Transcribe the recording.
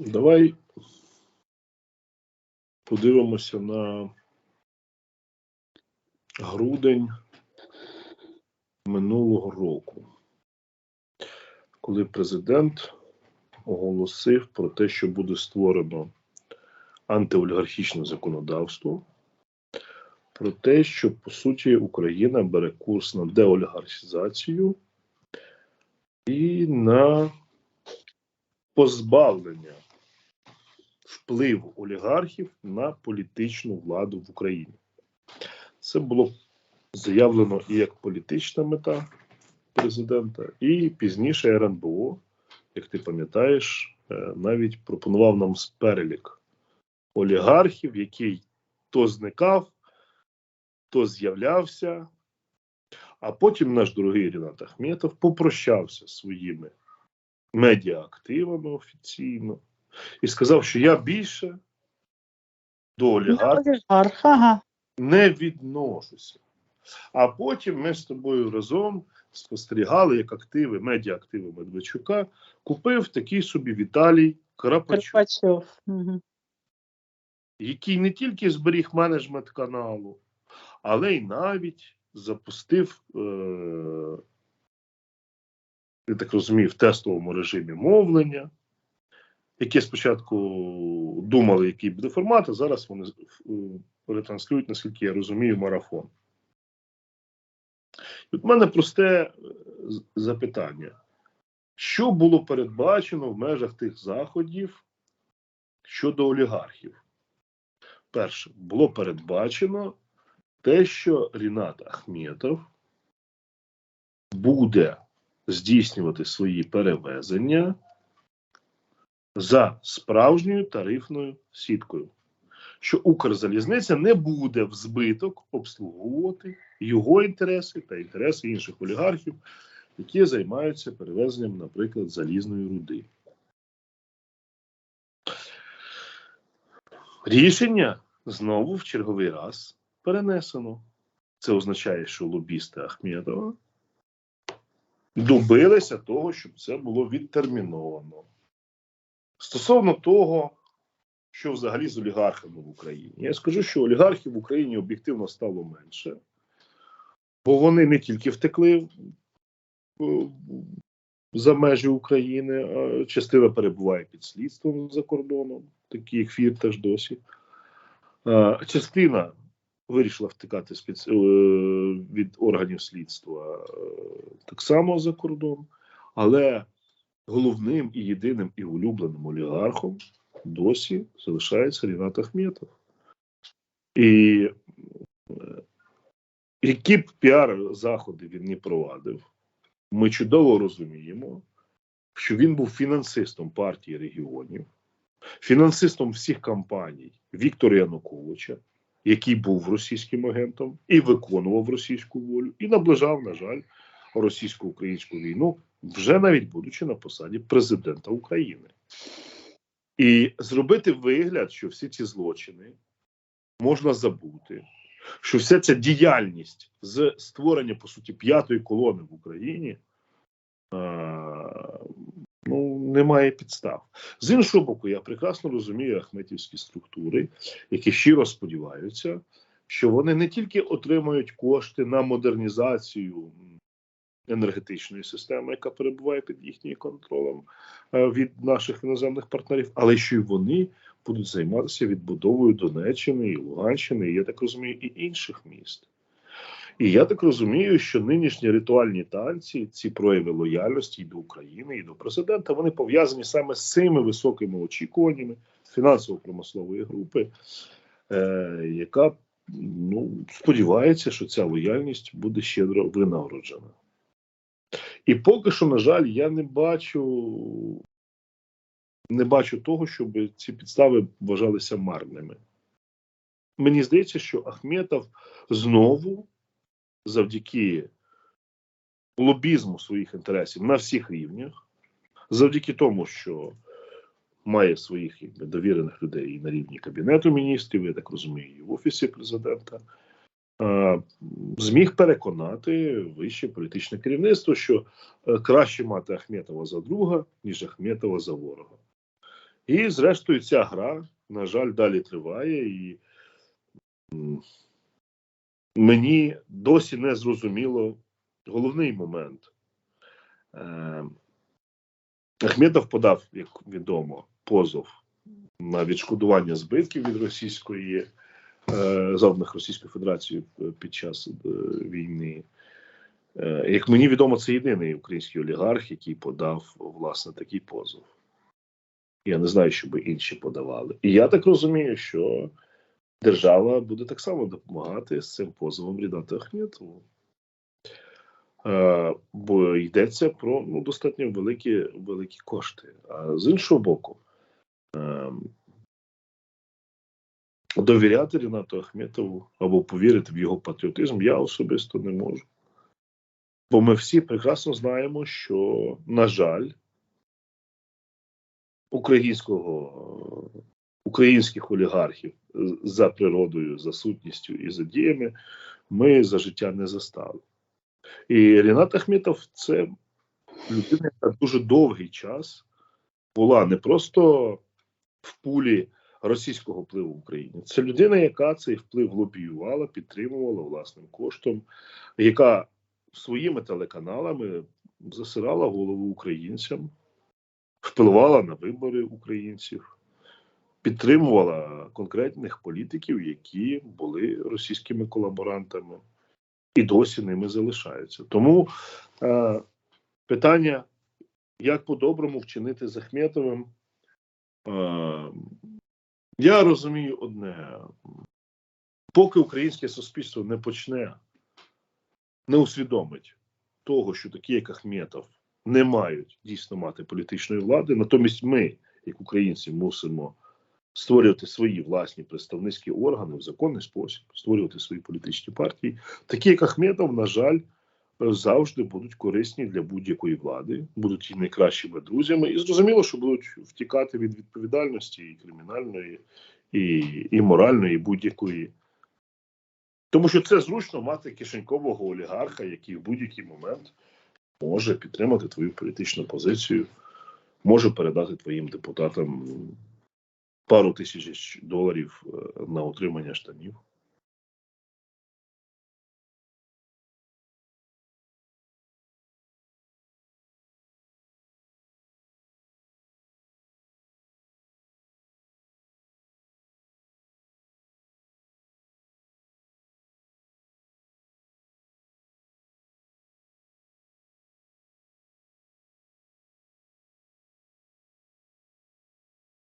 Давай подивимося на грудень минулого року, коли президент оголосив про те, що буде створено антиолігархічне законодавство, про те, що по суті Україна бере курс на деолігархізацію і на позбавлення впливу олігархів на політичну владу в Україні. Це було заявлено і як політична мета президента, і пізніше РНБО, як ти пам'ятаєш, е, навіть пропонував нам перелік олігархів, який то зникав, то з'являвся. А потім наш дорогий Рінат Ахметов попрощався своїми медіаактивами офіційно і сказав, що я більше до олігархів ага. не відношуся. А потім ми з тобою разом спостерігали, як активи, медіаактиви Медведчука купив такий собі Віталій Карапачук, Карпачов. Угу. який не тільки зберіг менеджмент каналу, але й навіть запустив, е, я так розумію, в тестовому режимі мовлення, яке спочатку думали, який буде формат, а зараз вони е, ретранслюють, наскільки я розумію, марафон. І От в мене просте е, запитання: що було передбачено в межах тих заходів щодо олігархів? Перше, було передбачено те, що Рінат Ахметов буде здійснювати свої перевезення за справжньою тарифною сіткою, що Укрзалізниця не буде в збиток обслуговувати його інтереси та інтереси інших олігархів, які займаються перевезенням, наприклад, залізної руди. Рішення знову в черговий раз перенесено. Це означає, що лобісти Ахметова добилися того, щоб це було відтерміновано. Стосовно того, що взагалі з олігархами в Україні, я скажу, що олігархів в Україні об'єктивно стало менше, бо вони не тільки втекли е, за межі України, а частина перебуває під слідством за кордоном, такі як Фірташ досі. Частина вирішила під, е, від органів слідства е, так само за кордон, але головним і єдиним і улюбленим олігархом досі залишається Рінат Ахметов. І е, які б піар-заходи він не провадив, ми чудово розуміємо, що він був фінансистом партії регіонів, фінансистом всіх кампаній Віктора Януковича, який був російським агентом і виконував російську волю, і наближав, на жаль, російсько-українську війну, вже навіть будучи на посаді президента України. І зробити вигляд, що всі ці злочини можна забути, що вся ця діяльність з створення, по суті, п'ятої колони в Україні ну, немає підстав. З іншого боку, я прекрасно розумію ахметівські структури, які щиро сподіваються, що вони не тільки отримують кошти на модернізацію енергетичної системи, яка перебуває під їхнім контролем е, від наших іноземних партнерів, але що й вони будуть займатися відбудовою Донеччини і Луганщини, і я так розумію, і інших міст. І я так розумію, що нинішні ритуальні танці, ці прояви лояльності і до України, і до президента, вони пов'язані саме з цими високими очікуваннями фінансово-промислової групи, е, яка ну, сподівається, що ця лояльність буде щедро винагороджена. І поки що, на жаль, я не бачу, не бачу того, щоб ці підстави вважалися марними. Мені здається, що Ахметов знову, завдяки лобізму своїх інтересів на всіх рівнях, завдяки тому, що має своїх довірених людей і на рівні Кабінету міністрів, я так розумію, і в Офісі президента, зміг переконати вище політичне керівництво, що е, краще мати Ахметова за друга, ніж Ахметова за ворога. І, зрештою, ця гра, на жаль, далі триває, і мені досі не зрозуміло головний момент. Е, Ахметов подав, як відомо, позов на відшкодування збитків від російської е, завданих Російською Федерацією е, під час е, війни. Е, Як мені відомо, це єдиний український олігарх, який подав власне такий позов. Я не знаю, щоб інші подавали. І я так розумію, що держава буде так само допомагати з цим позовом Рінату Ахметову. Е, бо йдеться про ну, достатньо великі, великі кошти. А з іншого боку, е, довіряти Рінату Ахметову або повірити в його патріотизм я особисто не можу. Бо ми всі прекрасно знаємо, що, на жаль, українського, українських олігархів за природою, за сутністю і за діями ми за життя не застали. І Рінат Ахметов це людина, яка дуже довгий час була не просто в пулі російського впливу в Україні. Це людина, яка цей вплив лобіювала, підтримувала власним коштом, яка своїми телеканалами засирала голову українцям, впливала на вибори українців, підтримувала конкретних політиків, які були російськими колаборантами, і досі ними залишаються. Тому е, питання, як по-доброму вчинити з Ахметовим, е, я розумію одне: поки українське суспільство не почне, не усвідомить того, що такі, як Ахметов, не мають дійсно мати політичної влади, натомість ми, як українці, мусимо створювати свої власні представницькі органи в законний спосіб, створювати свої політичні партії. Такі, як Ахметов, на жаль, завжди будуть корисні для будь-якої влади, будуть і найкращими друзями, і зрозуміло, що будуть втікати від відповідальності і кримінальної, і, і моральної, і будь-якої. Тому що це зручно мати кишенькового олігарха, який в будь-який момент може підтримати твою політичну позицію, може передати твоїм депутатам пару тисяч доларів е, на утримання штанів.